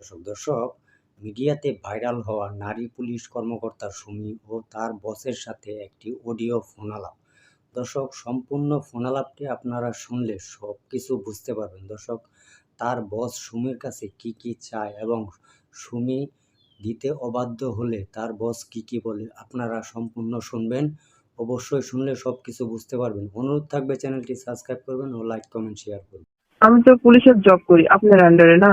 দর্শক দর্শক, মিডিয়াতে ভাইরাল হওয়া নারী পুলিশ কর্মকর্তা সুমি ও তার বসের সাথে একটি অডিও ফোনালাপ। দর্শক, সম্পূর্ণ ফোনালাপটি আপনারা শুনলে সব কিছু বুঝতে পারবেন। দর্শক, তার বস সুমির কাছে কি কি চায় এবং সুমি দিতে অবাধ্য হলে তার বস কি কি বলে আপনারা সম্পূর্ণ শুনবেন। অবশ্যই শুনলে সব কিছু বুঝতে পারবেন। অনুরোধ থাকবে চ্যানেলটি সাবস্ক্রাইব করবেন ও লাইক, কমেন্ট, শেয়ার করবেন। আমি তো পুলিশের জব করি আপনার আন্ডারে না।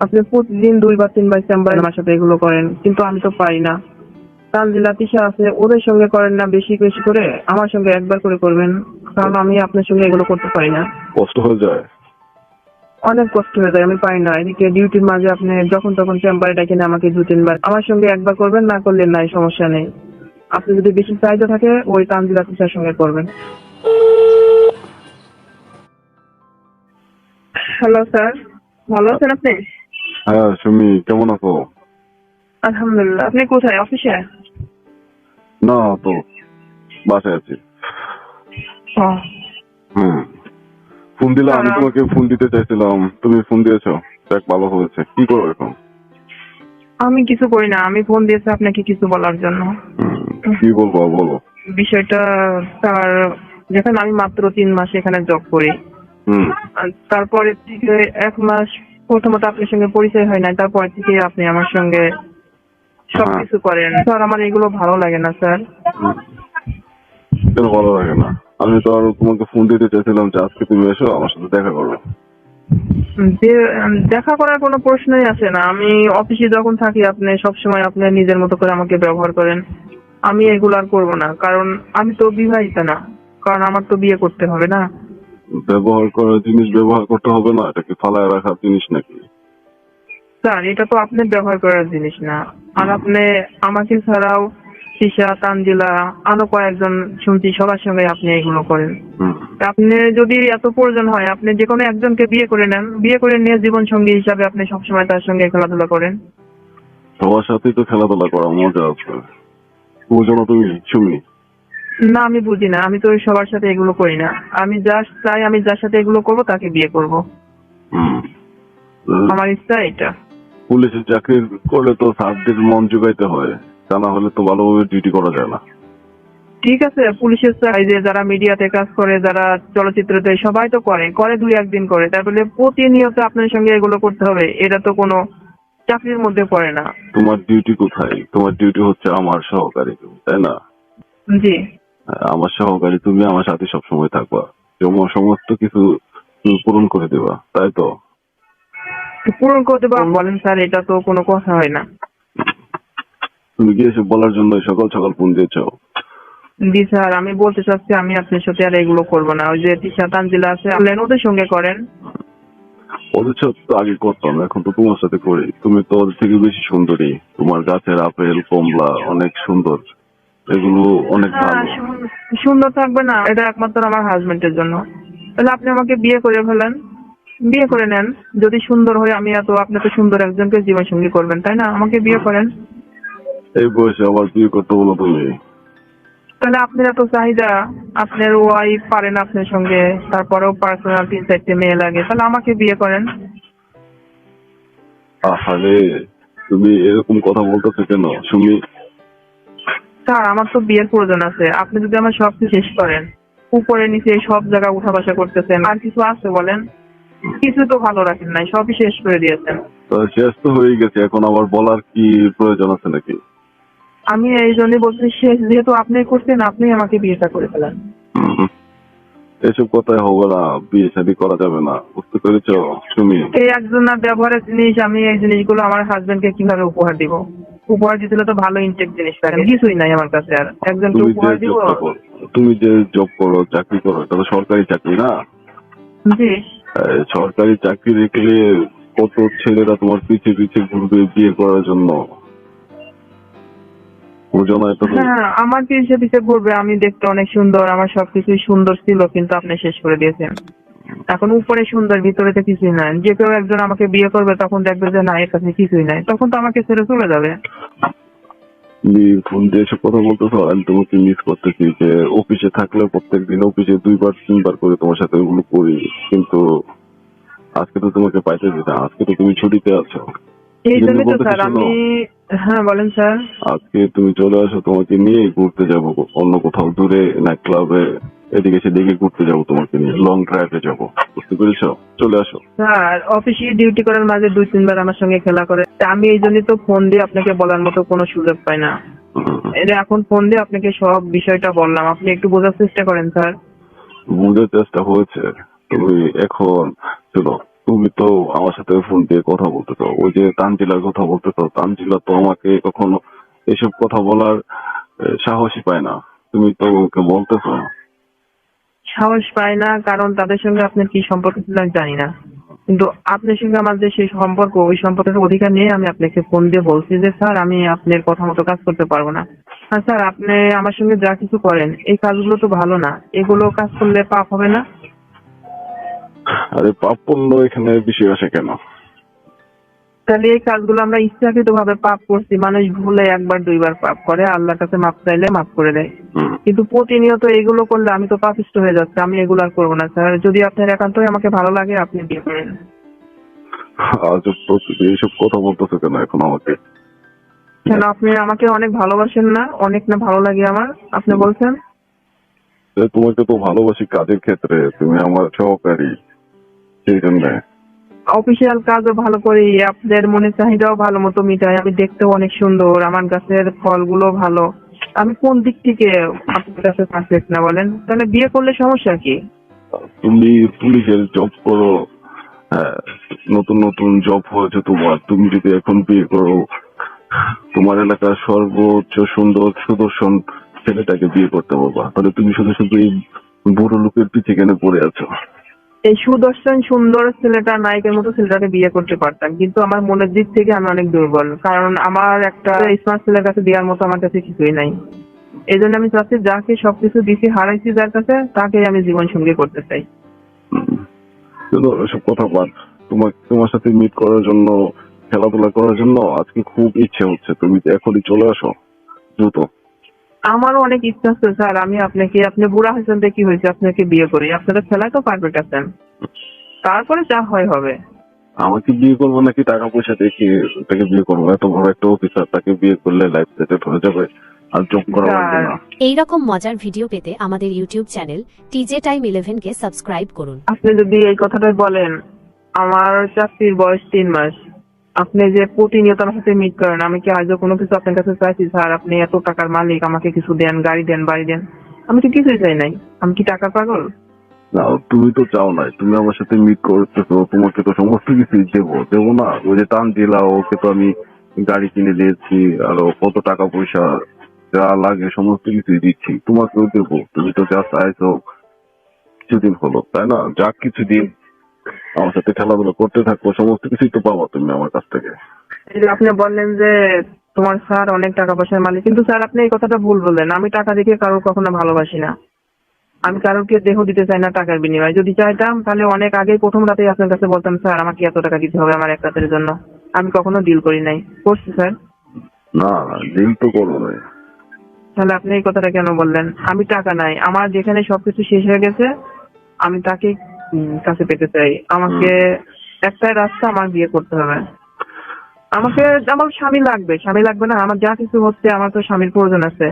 আপনি প্রতিদিন দুই বা তিনবার চেম্বারে আমার সাথে এগুলো করেন কিন্তু আমি তো পারি না। তানজিলা তিশা আছে ওদের সঙ্গে করেন না বেশি বেশি করে আমার সঙ্গে একবার করে করবেন কারণ আমি আপনার সঙ্গে এগুলো করতে পারি না। কষ্ট হয়ে যায়? অনেক কষ্ট হয়ে যায় আমি পারি না। এদিকে ডিউটির মাঝে আপনি যখন তখন চেম্বারে ডাকেন আমাকে দু তিনবার। আমার সঙ্গে একবার করবেন না করলে নাই সমস্যা নেই। আপনি যদি বেশি চাহিদা থাকে ওই তানজিলা তিশার সঙ্গে করবেন। Hello sir. ভালো আছেন আপনি? হ্যাঁ সুমি কেমন আছো? আলহামদুলিল্লাহ। আপনি কোথায়? অফিসে? না তো বাসায় আছি। হুম। ফোন দিলাম আমি। তোমাকে ফোন দিতে চাইছিলাম। তুমি ফোন দিয়েছ দেখ ভালো হয়েছে। কি করো এখন? আমি কিছু করি না আমি ফোন দিয়েছি আপনাকে কিছু বলার জন্য। কি বলব বলো। বিষয়টা স্যার যেখানে আমি মাত্র তিন মাস এখানে জব করি। তারপরে থেকে এক মাস প্রথমত আপনার সঙ্গে পরিচয় হয় না তারপর থেকে আপনি আমার সঙ্গে সবকিছু করেন। স্যার আমার এগুলো ভালো লাগে না স্যার। কেন ভালো লাগে না। আমি তো আর তোমাকে ফোন দিতে চাইছিলাম যে আজকে তুমি এসো আমার সাথে দেখা করো। যে দেখা করার কোনো প্রশ্নই আসে না। আমি অফিসে যখন থাকি আপনি সবসময় আপনি নিজের মতো করে আমাকে ব্যবহার করেন। আমি এগুলো আর করব না কারণ আমি তো বিবাহিতা না কারণ আমার তো বিয়ে করতে হবে না। ব্যবহার করার জিনিস ব্যবহার করতে হবে না এটা কি ফালায় রাখার জিনিস নাকি? স্যার এটা তো আপনি ব্যবহার করার জিনিস না। আর আপনি আমাকে ছাড়াও তিশা তানজিলা আরও কয়েকজন শুনছি সবার সঙ্গে আপনি এগুলো করেন। আপনি যদি এত প্রয়োজন হয় আপনি যে কোনো একজনকে বিয়ে করে নেন বিয়ে করে নিয়ে জীবন সঙ্গী হিসাবে আপনি সবসময় তার সঙ্গে খেলাধুলা করেন। সবার সাথেই তো খেলাধুলা করা মজা আছে। বুঝো না তুমি সুমি না আমি বুঝি না। আমি তো সবার সাথে এগুলো করি না। আমি যা চাই আমি যার সাথে এগুলো করব তাকে বিয়ে করব। হুম। আমার ইচ্ছা এটা। পুলিশের চাকরি করলে তো সাবজেক্ট মন জোগাইতে হয়। তা না হলে তো ভালোভাবে ডিউটি করা যায় না। ঠিক আছে পুলিশের চাই যে যারা মিডিয়াতে কাজ করে যারা চলচ্চিত্রতে সবাই তো করে করে দুই একদিন করে। তারপরে প্রতিনিয়ত আপনার সঙ্গে এগুলো করতে হবে। এটা তো কোনো চাকরির মধ্যে পড়ে না। তোমার ডিউটি কোথায়? তোমার ডিউটি হচ্ছে আমার সহকারী। তাই না? জি। আমার সহকারী তুমি আমার সাথে সবসময় থাকবা। তোমার সমস্ত কিছু পূরণ করে দেবা তাই তো? পূরণ করে পারব বলেন স্যার এটা তো কোনো কথা হয় না। তুমি কি এসে বলার জন্য সকাল সকাল ফোন দিয়েছ? জি স্যার আমি বলতে চাচ্ছি আমি আপনার সাথে আর এগুলো করব না। ওই যে তিশা তানজিলা আছে আপনি ওদের সঙ্গে করেন। ওদের সাথে তো আগে করতাম এখন তো তোমার সাথে করি। তুমি তো ওদের থেকে বেশি সুন্দরী। তোমার গাছের আপেল কমলা অনেক সুন্দর। এগুলো অনেক ভালো। সুন্দর- থাকবে না এটা একমাত্র আমার হাজবেন্ডের জন্য। তাহলে আপনি আমাকে বিয়ে করে ফেলেন। বিয়ে করে নেন। যদি সুন্দর হয় আমি এত আপনি তো সুন্দর একজনকে জীবন সঙ্গী করবেন তাই না? আমাকে বিয়ে করেন। এই বয়সে আবার বিয়ে করতে বলো তুমি তাহলে আপনার এত চাহিদা আপনার ওয়াইফ পারেন আপনার সঙ্গে তারপরেও পার্সোনাল তিন চারটে মেয়ে লাগে তাহলে আমাকে বিয়ে করেন। আহারে তুমি এরকম কথা বলতেছো কেন? সুমি স্যার আমার তো বিয়ের প্রয়োজন আছে। আপনি যদি আমার সব কিছু শেষ করেন উপরে নিচে সব জায়গা উঠা বসা করতেছেন আর কিছু আছে বলেন? কিছু তো ভালো রাখেন নাই সবই শেষ করে দিয়েছেন। তো শেষ তো হয়ে গেছে এখন আবার বলার কি প্রয়োজন আছে নাকি? আমি এই জন্যই বলছি শেষ যেহেতু আপনি করছেন আপনি আমাকে বিয়েটা করে ফেলেন। এসব কথাই হবে না বিয়ে শাদী করা যাবে না বুঝতে পেরেছ তুমি এই একজনের ব্যবহারের জিনিস আমি এই জিনিসগুলো আমার হাজবেন্ডকে কীভাবে উপহার দিব? উপহার দিতে তো ভালো ইনটেক জিনিস লাগে কিছুই নাই আমার কাছে আর। একজনকে তুমি উপহার দিব। তুমি যে জব করো চাকরি করো এটা তো সরকারি চাকরি না? জি। সরকারি চাকরি রেখে কত ছেলেরা তোমার পিছে পিছে ঘুরবে বিয়ে করার জন্য? হ্যাঁ আমার পিছে পিছে ঘুরবে আমি দেখতে অনেক সুন্দর আমার সবকিছুই সুন্দর ছিল কিন্তু আপনি শেষ করে দিয়েছেন। এখন উপরে সুন্দর ভিতরে তো কিছুই নাই। যে কেউ একজন আমাকে বিয়ে করবে তখন দেখবে যে না এর কাছে কিছুই নাই। তখন তো আমাকে ছেড়ে চলে যাবে। তুমি ফোন দিয়ে এসব কথা বলতেছো আমি তোমাকে মিস করতেছি যে অফিসে থাকলে প্রত্যেক দিন অফিসে দুইবার তিনবার করে তোমার সাথে ওগুলো করি। কিন্তু আজকে তো তোমাকে পাইতেছি না আজকে তো তুমি ছুটিতে আছো। এই জন্য তো স্যার। আমি হ্যাঁ বলেন স্যার। আজকে তুমি চলে আসো তোমাকে নিয়ে ঘুরতে যাব অন্য কোথাও দূরে নাইট ক্লাবে এদিকে সেদিকে ঘুরতে যাব তোমাকে নিয়ে। লং ড্রাইভে যাব। বুঝতে পেরেছ? চলে আসো। স্যার অফিসে ডিউটি করার মাঝে দুই তিনবার আমার সঙ্গে খেলা করে। তা আমি এই জন্যই তো ফোন দিয়ে আপনাকে বলার মতো কোনো সুযোগ পাই না। এখন ফোন দিয়ে আপনাকে সব বিষয়টা বললাম। আপনি একটু বোঝার চেষ্টা করেন স্যার। বুঝার চেষ্টা হয়েছে। তুমি এখন শোনো তুমি তো আমার সাথে ফোন দিয়ে কথা বলতে চাও। ওই যে তানজিলার কথা বলতে চাও। তানজিলা তো আমাকে কখনো এসব কথা বলার সাহসই পায় না। তুমি তো ওকে বলতেছো সাহস পায় না, কারণ তাদের সঙ্গে আপনার কি সম্পর্ক ছিল আমি জানি না। কিন্তু আপনার সঙ্গে আমার যে সেই সম্পর্ক, ওই সম্পর্কের অধিকার নিয়ে আমি আপনাকে ফোন দিয়ে বলছি যে, স্যার, আমি আপনার কথা মতো কাজ করতে পারব না। হ্যাঁ স্যার, আপনি আমার সঙ্গে যা কিছু করেন, এই কাজগুলো তো ভালো না। এগুলো কাজ করলে পাপ হবে না? আরে পাপ পণ্য এখানে বিষয় আসে কেন? তাহলে এই কাজগুলো আমরা ইচ্ছাকৃত ভাবে পাপ করছি। মানুষ ভুলে একবার দুইবার পাপ করে আল্লাহর কাছে মাপ চাইলে মাফ করে দেয়। কিন্তু প্রতিনিয়ত এগুলো করলে আমি তো পাপিষ্ট হয়ে যাচ্ছে আমি এগুলো আর করব না। স্যার যদি আপনার একান্তই আমাকে ভালো লাগে আপনি বিয়ে করেন। এইসব কথা বলতেছো কেন এখন আমাকে? কেন আপনি আমাকে অনেক ভালোবাসেন না? অনেক না ভালো লাগে আমার? আপনি বলছেন? তোমাকে তো ভালোবাসি কাজের ক্ষেত্রে তুমি আমার সহকারী সেই জন্য। অফিসিয়াল কাজও ভালো করি আপনাদের মনে চাহিদাও ভালো মতো মিটাই আমি দেখতেও অনেক সুন্দর আমার গাছের ফলগুলো ভালো। আমি কোন দিক থেকে আপনার কাছে পারফেক্ট না বলেন? তাহলে বিয়ে করলে সমস্যা কি? তুমি পুলিশের জব করো হ্যাঁ, নতুন নতুন জব হয়েছে তোমার তুমি যদি এখন বিয়ে করো তোমার এলাকার সর্বোচ্চ সুন্দর সুদর্শন ছেলেটাকে বিয়ে করতে পারবা তাহলে তুমি শুধু শুধু এই বুড়ো লোকের পিছে কেন পড়ে আছো? এই সুদর্শন সুন্দর ছেলেটা, নায়কের মতো ছেলেটাকে বিয়ে করতে পারতাম। কিন্তু আমার মনের দিক থেকে আমি অনেক দুর্বল। কারণ আমার একটা স্মার্ট ছেলের কাছে দেওয়ার মতো আমার কাছে কিছুই নাই। এই জন্য আমি চাচ্ছি যাকে সবকিছু দিছি, হারাইছি যার কাছে, তাকেই আমি জীবন সঙ্গী করতে চাই। শুনো কথা বাদ। তোমার তোমার সাথে মিট করার জন্য, খেলাধুলা করার জন্য আজকে খুব ইচ্ছে হচ্ছে। তুমি এখনই চলে আসো। দ্রুত। আমারও অনেক ইচ্ছা আছে স্যার। আমি আপনাকে আপনি বুড়া হয়েছেন কি হয়েছে? আপনাকে বিয়ে করি। আপনারা খেলায় তো পারফেক্ট আছেন তারপরে যা হয় হবে। আমাকে বিয়ে করব নাকি টাকা পয়সা দেখে তাকে বিয়ে করব? এত বড় একটা অফিসার তাকে বিয়ে করলে লাইফ সেটেল হয়ে যাবে। আর জব করা না। এই রকম মজার ভিডিও পেতে আমাদের YouTube channel TJ time eleven কে সাবস্ক্রাইব করুন। আপনি যদি এই কথাটাই বলেন আমার চাকরির বয়স তিন মাস। আপনি যে প্রতিনিয়ত আমার সাথে মিট করেন, আমি কি আজও কোনো কিছু আপনার কাছে চাইছি? স্যার, আপনি এত টাকার মালিক, আমাকে কিছু দেন, গাড়ি দেন, বাড়ি দেন। আমি তো কিছুই চাই নাই। আমি কি টাকা পাগল? না, তুমি তো চাও নাই। তুমি আমার সাথে মিট করতেছো তোমাকে তো সমস্ত কিছুই দেবো। দেবো না। ওই যে টান দিলা, ওকে তো আমি গাড়ি কিনে দিয়েছি, আর কত টাকা পয়সা, যা লাগে, সমস্ত কিছুই দিচ্ছি। তোমাকেও দেবো। তুমি তো যা চাইছো, কিছুদিন হলো, তাই না? যা কিছুদিন আমার সাথে খেলাধুলা করতে থাকো সমস্ত কিছুই তো পাবো তুমি আমার কাছ থেকে। এই যে আপনি বললেন যে তোমার স্যার অনেক টাকা পয়সার মালিক কিন্তু স্যার আপনি এই কথাটা ভুল বললেন। আমি টাকা দেখে কারোর কখনো ভালোবাসি না। আমি কারোরকে দেহ দিতে চাই না টাকার বিনিময়ে। যদি চাইতাম তাহলে অনেক আগেই প্রথম রাতেই আপনার কাছে বলতাম স্যার আমাকে এত টাকা দিতে হবে আমার এক রাতের জন্য। আমি কখনো ডিল করি নাই। করছি স্যার। না ডিল তো করব না। তাহলে আপনি এই কথাটা কেন বললেন? আমি টাকা নাই। আমার যেখানে সবকিছু শেষ হয়ে গেছে আমি তাকে কাছে পেতে চাই। আমাকে একটাই রাস্তা আমার বিয়ে করতে হবে। আমাকে আমার স্বামী লাগবে স্বামী লাগবে না আমার যা কিছু হচ্ছে আমার তো স্বামীর প্রয়োজন আছে।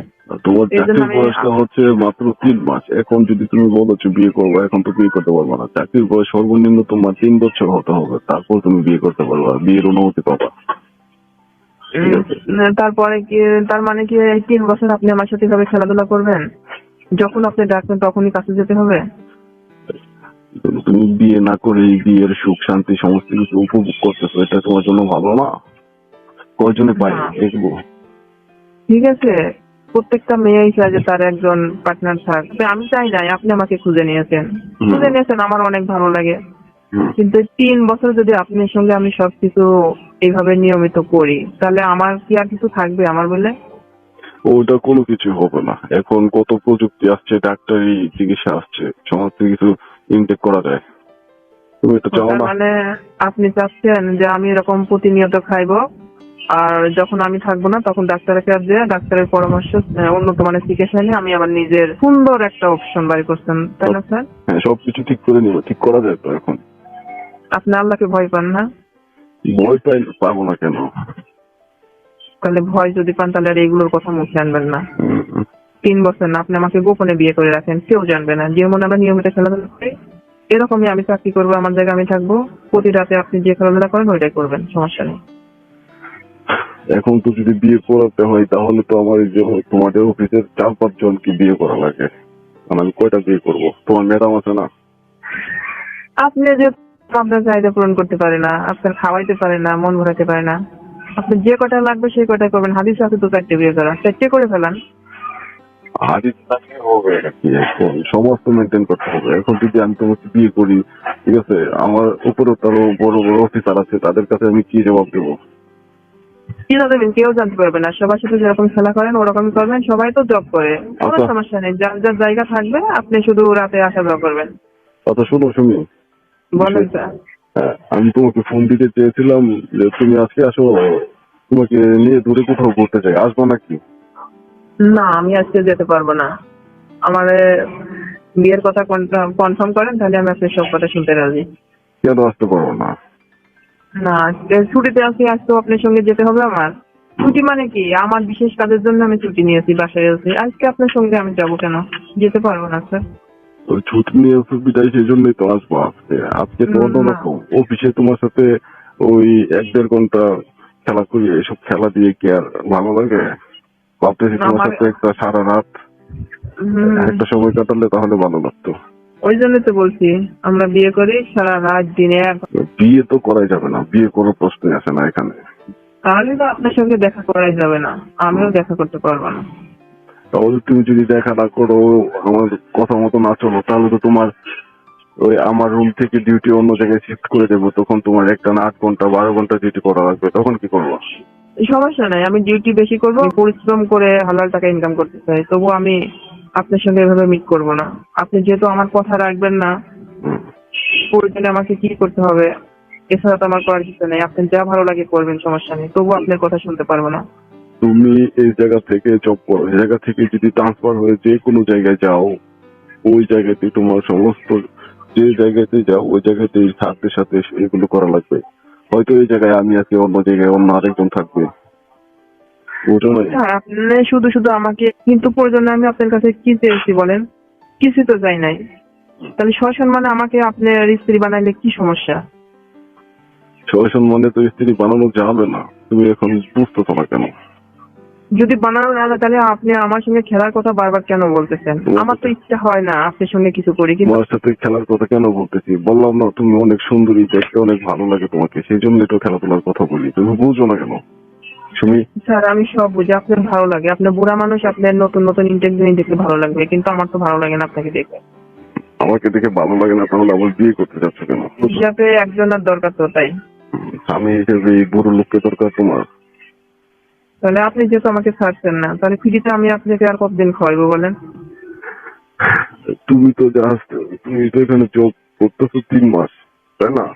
তোমার চাকরির বয়সটা হচ্ছে মাত্র তিন মাস। এখন যদি তুমি বলো বিয়ে করব এখন তো বিয়ে করতে পারব না। চাকরির বয়স সর্বনিম্ন তোমার তিন বছর হতে হবে। তারপর তুমি বিয়ে করতে পারবা বিয়ের অনুমতি পাবা। তারপরে কি তার মানে কি তিন বছর আপনি আমার সাথে এভাবে খেলাধুলা করবেন? যখন আপনি ডাকবেন তখনই কাছে যেতে হবে? তুমি বিয়ে না করে বিয়ের সুখ শান্তি সমস্ত কিছু উপভোগ করতেছো এটা তোমার জন্য ভালো না? কয়জনে পাই দেখব। ঠিক আছে। প্রত্যেকটা মেয়েই চায় যে তার একজন পার্টনার থাক। আমি চাই নাই আপনি আমাকে খুঁজে নিয়েছেন। খুঁজে নিয়েছেন আমার অনেক ভালো লাগে। কিন্তু তিন বছর যদি আপনার সঙ্গে আমি সবকিছু এইভাবে নিয়মিত করি তাহলে আমার কি আর কিছু থাকবে আমার বলে ওটা কোনো কিছু হবে না। এখন কত প্রযুক্তি আসছে ডাক্তারি চিকিৎসা আসছে সমস্ত কিছু ইনটেক করা যায়। তুমি এটা চাও না? মানে আপনি চাচ্ছেন যে আমি এরকম প্রতিনিয়ত খাইবো আর যখন আমি থাকব না তখন ডাক্তারের কাছে যেয়ে ডাক্তারের পরামর্শ উন্নত মানের চিকিৎসা নিয়ে আমি আমার নিজের সুন্দর একটা অপশন বাড়ি করছেন তাই না স্যার? হ্যাঁ সবকিছু ঠিক করে নিবো ঠিক করা যায় তো এখন। আপনি আল্লাহকে ভয় পান না? ভয় পাই পাবো না কেন? তাহলে ভয় যদি পান তাহলে আর এগুলোর কথা মুখে আনবেন না। তিন বছর না আপনি আমাকে গোপনে বিয়ে করে রাখেন কেউ জানবে না। যেমন আমরা নিয়মিত খেলাধুলা করি এরকমই আমি চাকরি করব আমার জায়গায় আমি থাকব প্রতি রাতে আপনি যে খেলাধুলা করেন ওইটাই করবেন সমস্যা নেই। এখন তো যদি বিয়ে করাতে হয় তাহলে তো আমার এই যে তোমাদের অফিসের চার পাঁচ জনকে বিয়ে করা লাগে। আর আমি কয়টা বিয়ে করব? তোমার ম্যাডাম আছে না? আপনি যে আপনার চাহিদা পূরণ করতে পারে না আপনার খাওয়াইতে পারে না মন ভরাতে পারে না আপনি যে কটা লাগবে সেই কটাই করবেন। হাদিস আছে তো চারটে বিয়ে করা চারটে করে ফেলান। হাদিস থাকলে হবে নাকি এখন সমস্ত মেনটেন করতে হবে। এখন যদি আমি তোমাকে বিয়ে করি ঠিক আছে? আমার উপরে তারও বড় বড় অফিসার আছে তাদের কাছে আমি কি জবাব দেবো? কি না দেবেন কেউ জানতে পারবে না। সবার সাথে যেরকম খেলা করেন ওরকমই করবেন। সবাই তো জব করে। কোনো আচ্ছা। সমস্যা নেই। যার যার জায়গা থাকবে আপনি শুধু রাতে আসা যাওয়া করবেন। আচ্ছা শোনো শুনি। বলেন স্যার। হ্যাঁ, আমি তোমাকে ফোন দিতে চেয়েছিলাম যে তুমি আজকে আসো তোমাকে নিয়ে দূরে কোথাও ঘুরতে চাই আসব নাকি? না আমি আজকে যেতে পারব না। আমার বিয়ের কথা কনফার্ম করেন তাহলে আমি আপনার সব কথা শুনতে রাজি। কেন আসতে পারব না। না ছুটিতে আছি আজ তো আপনার সঙ্গে যেতে হবে আমার। ছুটি মানে কি? আমার বিশেষ কাজের জন্য আমি ছুটি নিয়েছি বাসায় আছি। আজকে আপনার সঙ্গে আমি যাব কেন? যেতে পারব না স্যার। ছুটি নিয়ে সুবিধাই সেই জন্যই তো আসব আজকে। আজকে তো অন্যরকম। অফিসে তোমার সাথে ওই এক দেড় ঘণ্টা খেলা করি এসব খেলা দিয়ে কি আর ভালো লাগে? ভাবতেছি তোমার সাথে একটা সারা রাত একটা সময় কাটালে তাহলে ভালো লাগতো। ওই জন্য তো বলছি আমরা বিয়ে করি সারা রাত দিনে বিয়ে তো করাই যাবে না বিয়ে কোনো প্রশ্নই আসে না এখানে। তাহলে তো আপনার সঙ্গে দেখা করাই যাবে না আমিও দেখা করতে পারব না। তাহলে তুমি যদি দেখা না করো আমার কথা মতো না চলো তাহলে তো তোমার ওই আমার রুম থেকে ডিউটি অন্য জায়গায় শিফট করে দেবো তখন তোমার একটা না আট ঘণ্টা বারো ঘণ্টা ডিউটি করা লাগবে তখন কি করব? সমস্যা নাই, আমি ডিউটি বেশি করব পরিশ্রম করে হালাল টাকা ইনকাম করতে চাই তবু আমি আপনার সঙ্গে এভাবে মিট করব না। আপনি যেহেতু আমার কথা রাখবেন না, প্রয়োজনে আমাকে কি করতে হবে, এছাড়া তো আমার করার কিছু নেই, আপনি যা ভালো লাগে করবেন, সমস্যা নেই তবু আপনার কথা শুনতে পারব না। তুমি এই জায়গা থেকে জব করো, এই জায়গা থেকে যদি ট্রান্সফার হয়ে যে কোনো জায়গায় যাও, ওই জায়গাতে তোমার সমস্ত, যে জায়গাতে যাও, ওই জায়গাতে সাথে সাথে এগুলো করা লাগবে। হয়তো এই জায়গায় আমি আছি অন্য জায়গায় অন্য আরেকজন থাকবে। বুঝো না হ্যাঁ আপনি শুধু শুধু আমাকে কিন্তু প্রয়োজনে আমি আপনার কাছে কি চেয়েছি বলেন? কিছু তো চাই নাই। তাহলে সসম্মানে আমাকে আপনার স্ত্রী বানাইলে কি সমস্যা? সলিউশন মানে তো স্ত্রী বানানো যাবে না। তুমি এখন বুঝতেছো না কেন? যদি বানানো না যায় তাহলে আপনি আমার সঙ্গে খেলার কথা বারবার কেন বলতেছেন? আমার তো ইচ্ছা হয় না আপনার সঙ্গে কিছু করি কিন্তু তোমার সাথে খেলার কথা কেন বলতেছি? বললাম না তুমি অনেক সুন্দরী দেখতে অনেক ভালো লাগে তোমাকে সেই জন্য তো খেলাধুলার কথা বলি। তুমি বুঝো না কেন? তুমি স্যার আমি সব বুঝি আপনার ভালো লাগে। আপনার বুড়া মানুষ আপনার নতুন নতুন ইন্টারভিউ দেখতে ভালো লাগবে কিন্তু আমার তো ভালো লাগে না আপনাকে দেখে আমাকে দেখে ভালো লাগে না তাহলে আমার বিয়ে করতে যাচ্ছ কেন? হিসাবে একজনের দরকার তো তাই। আমি হিসেবে বুড়ো লোককে দরকার তোমার? তাহলে আপনি যেহেতু আমাকে ছাড়ছেন না তাহলে ফ্রিতে আমি আপনাকে আর কতদিন খাওয়াইবো বলেন? তুমি তো জাস্ট তুমি তো এখানে জব করতেছো তিন মাস তাই না?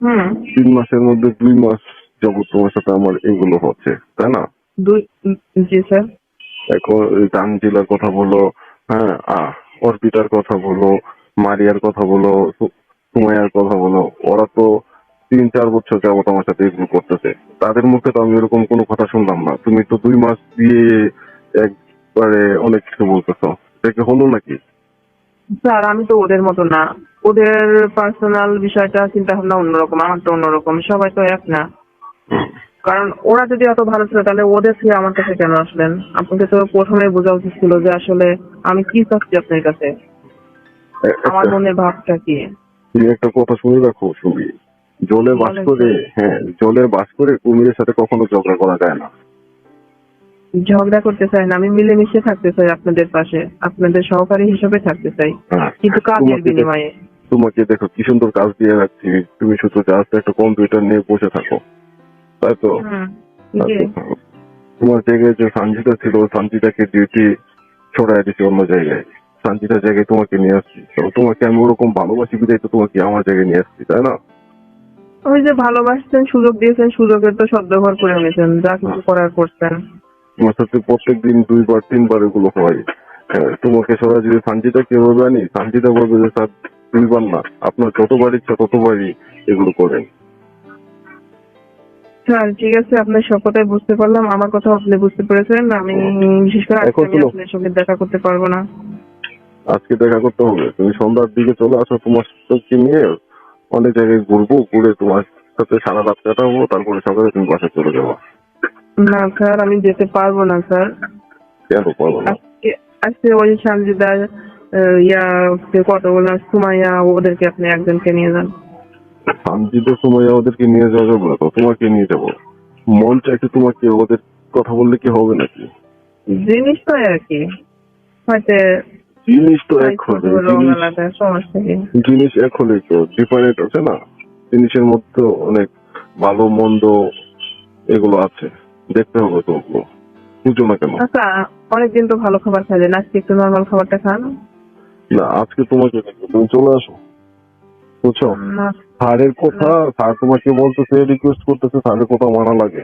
হুম। তিন মাসের মধ্যে দুই মাস যাবত তোমার সাথে আমার এগুলো হচ্ছে তাই না? দুই জি স্যার। এখন তানজিলার কথা বলো হ্যাঁ অর্পিতার কথা বলো মারিয়ার কথা বলো সু- সুমাইয়ার কথা বলো ওরা তো তিন চার বছর যাবত আমার সাথে এগুলো করতেছে। তাদের মুখে তো আমি এরকম কোনো কথা শুনলাম না। তুমি তো দুই মাস দিয়ে একবারে অনেক কিছু বলতেছো। এটা কি হলো নাকি? স্যার আমি তো ওদের মতো না। ওদের পার্সোনাল বিষয়টা চিন্তা ভাবনা অন্যরকম আমারটা অন্যরকম। সবাই তো এক না। কারণ ওরা যদি এত ভালো ছিল তাহলে ওদের থেকে আমার কাছে কেন আসলেন? আপনাকে তো প্রথমে বোঝা উচিত ছিল যে আসলে আমি কি চাচ্ছি আপনার কাছে? আমার একটা- মনের ভাবটা কি? তুমি একটা কথা শুনে রাখো সুমি জলে বাস করে হ্যাঁ জলে বাস করে কুমিরের সাথে কখনো ঝগড়া করা যায় না। ঝগড়া করতে চাই না আমি মিলেমিশে থাকতে চাই আপনাদের পাশে আপনাদের সহকারী হিসেবে থাকতে চাই। হ্যাঁ। কিন্তু কাজের বিনিময়ে। তোমাকে দেখো কি সুন্দর কাজ দিয়ে রাখছি তুমি শুধু জাস্ট একটা কম্পিউটার নিয়ে বসে থাকো। তাই তো? তোমার জায়গায় যে সঞ্জিতা ছিল সঞ্জিতাকে ডিউটি ছড়াই দিচ্ছে অন্য জায়গায়। সঞ্জিতার জায়গায় তোমাকে নিয়ে আসছি। তোমাকে আমি ওরকম ভালোবাসি বিদায় তো তোমাকে আমার জায়গায় নিয়ে আসছি তাই না? ওই যে ভালোবাসছেন সুযোগ দিয়েছেন সুযোগের তো সদ্ব্যবহার করে নিয়েছেন যা কিছু করার করছেন তোমার সাথে প্রত্যেক দিন দুইবার তিনবার এগুলো হয়। হ্যাঁ, তোমাকে সরাসরি সঞ্জিতা কীভাবে আনি সঞ্জিতা বলবে যে স্যার দুইবার না আপনার যতবার ইচ্ছা ততবারই এগুলো করেন। স্যার ঠিক আছে আপনার সব কথাই বুঝতে পারলাম। আমার কথা আপনি বুঝতে পেরেছেন। আমি বিশেষ করে আজকে আমি আপনার সঙ্গে দেখা করতে পারব না। আজকে দেখা করতে হবে। তুমি সন্ধ্যার দিকে চলে আসো তোমার সাথে নিয়ে। অনেক জায়গায় ঘুরবো ঘুরে তোমার সাথে সারা রাত কাটাবো তারপরে সকালে তুমি বাসায় চলে যাব। না স্যার আমি যেতে পারব না স্যার। কেন পারব না? আজকে ওই সঞ্জিদার ইয়া কে কথা বললাম সুমাইয়া ওদেরকে আপনি একজনকে নিয়ে যান। সানজিদের সময় ওদেরকে নিয়ে যাওয়া যাবে না তো? তোমাকে নিয়ে যাব। মন চাইছে তোমাকে ওদের কথা বললে কি হবে নাকি? জিনিস তো আর কি। হয়তো জিনিস তো এক হবে জিনিস এক হলে তো ডিফারেন্ট আছে না? জিনিসের মধ্যে অনেক ভালো মন্দ এগুলো আছে। দেখতে হবে তো ওগুলো। বুঝো না কেন? আচ্ছা অনেকদিন তো ভালো খাবার খাইলেন আজকে একটু নর্মাল খাবারটা খান। না আজকে তোমাকে তুমি চলে আসো। বুঝছ? না। স্যারের কথা স্যার তোমাকে বলতেছে রিকোয়েস্ট করতেছে স্যারের কথা মানা লাগে।